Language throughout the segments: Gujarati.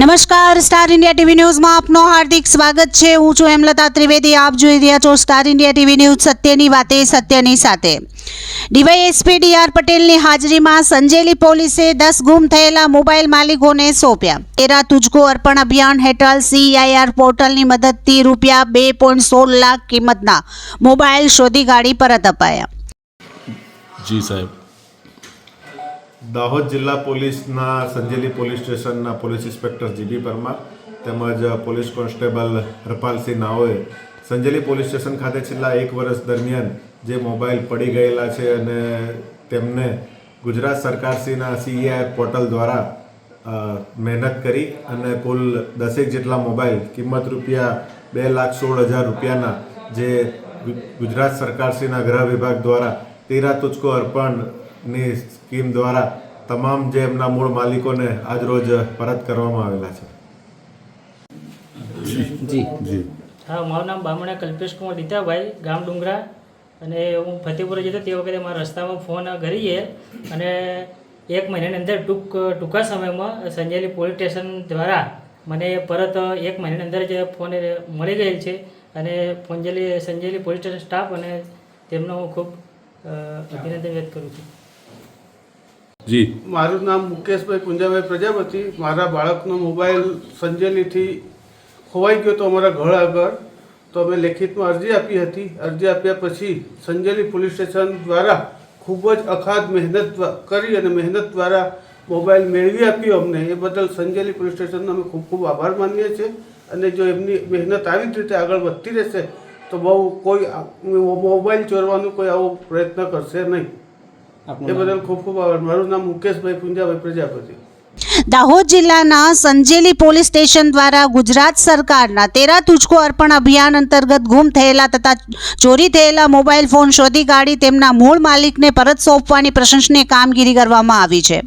નમસ્કાર, સ્ટાર ઇન્ડિયા ટીવી ન્યૂઝમાં આપનો હાર્દિક સ્વાગત છે. હું છું હેમલતા ત્રિવેદી. આપ જોઈ રહ્યા છો સ્ટાર ઇન્ડિયા ટીવી ન્યૂઝ સત્યની વાતે, સત્યની સાથે. ડીવાયએસપી ડીઆર પટેલની હાજરીમાં સંજેલી પોલીસે દસ ગુમ થયેલા મોબાઈલ માલિકોને સોંપ્યા. તેરા તુજકો અર્પણ અભિયાન હેઠળ સીઆઈઆર પોર્ટલની મદદથી રૂપિયા બે પોઈન્ટ સોળ લાખ કિંમતના મોબાઈલ શોધી કાઢી પરત અપાયા. જી સાહેબ. દાહોદ જિલ્લા પોલીસના, સંજેલી પોલીસ સ્ટેશનના પોલીસ ઇન્સ્પેક્ટર જીબી પરમાર તેમજ પોલીસ કોન્સ્ટેબલ હરપાલસિંહ નાઓએ સંજેલી પોલીસ સ્ટેશન ખાતે છેલ્લા એક વર્ષ દરમિયાન જે મોબાઈલ પડી ગયેલા છે અને તેમને ગુજરાત સરકારશ્રીના સીઈઆઈ પોર્ટલ દ્વારા મહેનત કરી અને કુલ દસેક જેટલા મોબાઈલ, કિંમત રૂપિયા બે લાખ સોળ હજાર રૂપિયાના જે ગુજરાત સરકારશ્રીના ગૃહ વિભાગ દ્વારા તેરા તુચકો અર્પણની સ્કીમ દ્વારા તમામ જે એમના મૂળ માલિકોને આજરોજ પરત કરવામાં આવેલા છે. જી. જી. હા મારું નામ બામણા કલ્પેશ કુમાર દીતાભાઈ ગામ ડુંગરા. અને હું ફતેપુરા જતો તે વખતે મારા રસ્તામાં ફોન કરીએ અને એક મહિનાની અંદર ટૂંક ટૂંકા સમયમાં સંજેલી પોલીસ સ્ટેશન દ્વારા મને પરત એક મહિનાની અંદર જ ફોન મળી ગયેલ છે અને પંજેલી સંજેલી પોલીસ સ્ટેશન સ્ટાફ અને તેમનો હું ખૂબ અભિનંદન વ્યક્ત કરું છું. જી. મારું નામ મુકેશભાઈ પુંજાભાઈ પ્રજાપતિ. મારા બાળકનો મોબાઈલ સંજેલીથી ખોવાઈ ગયો તો અમારા ઘર આગળ. તો અમે લેખિતમાં અરજી આપી હતી. અરજી આપ્યા પછી સંજેલી પોલીસ સ્ટેશન દ્વારા ખૂબ જ અખાધ મહેનત કરી અને મહેનત દ્વારા મોબાઈલ મેળવી આપ્યો અમને. એ બદલ સંજેલી પોલીસ સ્ટેશનનો અમે ખૂબ ખૂબ આભાર માનીએ છીએ. અને જો એમની મહેનત આવી જ રીતે આગળ વધતી રહેશે તો બહુ કોઈ મોબાઈલ ચોરવાનો કોઈ આવો પ્રયત્ન કરશે નહીં. એ બદલ ખૂબ ખૂબ આભાર. મારું નામ મુકેશભાઈ પુંજાભાઈ પ્રજાપતિ. દાહોદ જિલ્લાના સંજેલી પોલીસ સ્ટેશન દ્વારા ગુજરાત સરકારના તેરા તુચકો અર્પણ અભિયાન અંતર્ગત ગુમ થયેલા તથા ચોરી થયેલા મોબાઈલ ફોન શોધી કાઢી તેમના મૂળ માલિકને પરત સોંપવાની પ્રશંસનીય કામગીરી કરવામાં આવી છે.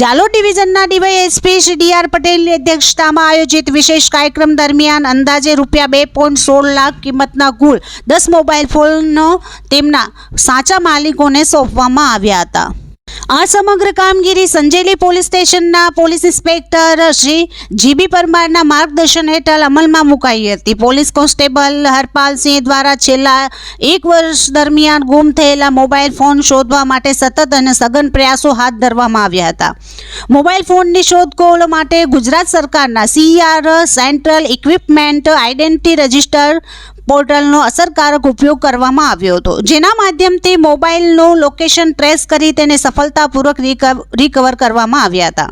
જાલોદ ડિવિઝનના ડીવાયએસપી શ્રી ડીઆર પટેલની અધ્યક્ષતામાં આયોજિત વિશેષ કાર્યક્રમ દરમિયાન અંદાજે રૂપિયા બે પોઈન્ટ સોળ લાખ કિંમતના કુલ દસ મોબાઈલ ફોનનો તેમના સાચા માલિકોને સોંપવામાં આવ્યા હતા. આ સમગ્ર કામગીરી સંજેલી પોલીસ સ્ટેશનના પોલીસ ઇન્સ્પેક્ટર શ્રી જીબી પરમારના માર્ગદર્શન હેઠળ અમલમાં મુકાઈ હતી. પોલીસ કોન્સ્ટેબલ હરપાલસિંહ દ્વારા છેલ્લા એક વર્ષ દરમિયાન ગુમ થયેલા મોબાઈલ ફોન શોધવા માટે સતત અને સઘન પ્રયાસો હાથ ધરવામાં આવ્યા હતા. મોબાઈલ ફોનની શોધખોળ માટે ગુજરાત સરકારના CR central equipment identity register પોર્ટલનો અસરકારક ઉપયોગ કરવામાં આવ્યો હતો. જેના માધ્યમથી મોબાઈલનું લોકેશન ટ્રેસ કરી તેને સફળતાપૂર્વક રિકવર કરવામાં આવ્યા હતા.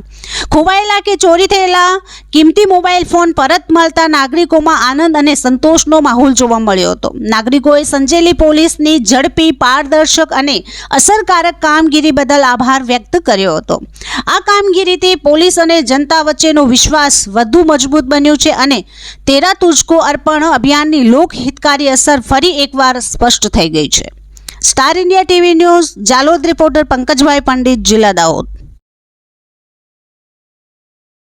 ખોવાયેલા કે ચોરી થયેલા કિંમતી મોબાઈલ ફોન પરત મળતા નાગરિકોમાં આનંદ અને સંતોષનો માહોલ જોવા મળ્યો હતો. નાગરિકોએ સંજેલી પોલીસની ઝડપી, પારદર્શક અને અસરકારક કામગીરી બદલ આભાર વ્યક્ત કર્યો હતો. આ કામગીરીથી પોલીસ અને જનતા વચ્ચેનો વિશ્વાસ વધુ મજબૂત બન્યો છે અને તેરા તુજકો અર્પણ અભિયાનની લોકહિતકારી અસર ફરી એકવાર સ્પષ્ટ થઈ ગઈ છે. Star India TV news Jhalod reporter Pankajbhai Pandit જિલ્લા દાહોદ.